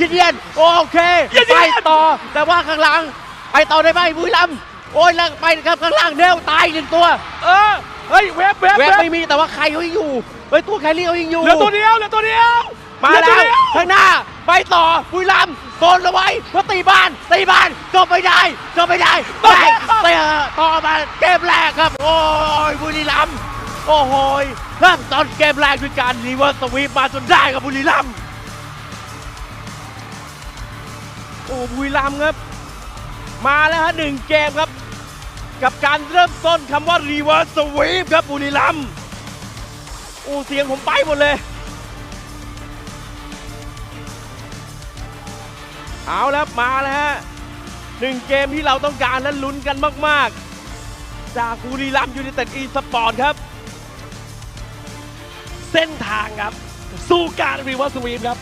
ยินเยียนโอเคยินเยีไปยนต่อ แต่ว่าข้างหลัง ไปต่อได้ไหมบุรีรัมย์โอ้ยแล้วไปครับข้างล่างเนวตายหนึ่งตัว เออเฮ้ยเวฟเวฟเว็บเวฟไม่มีแต่ว่าใครเขายังอยู่เฮ้ยตัวแครี่เขายังอยู่ เหลือตัวเดียวเหลือตัวเดียวมาเหอแล้ตัววเดีย ข้างหน้าไปต่อบุรีรัมย์โซนเอาไว้เพื่อตีบ้านตีบ้านจบไม่ได้จบไม่ได้ไปเตะต่อมาเกมแรกครับ โอ้ยบุรีรัมย์โอ้โหยเริ่มตอนเกมแรกด้วยการรีเวิร์สสวีปมาจนได้กับบุรีรัมย์ โอ้บุรีรัมครับ มาแล้วฮะหนึ่งเกมครับ กับการเริ่มต้นคำว่ารีเวิร์สสวีปครับบุรีรัมโอ้เสียงผมไปหมดเลย เอาแล้วมาแล้วฮะหนึ่งเกมที่เราต้องการและลุ้นกันมาก ๆ จากบุรีรัมย์ยูไนเต็ดอีสปอร์ตครับ เส้นทางครับ สู่การรีเวิร์สสวีปครับ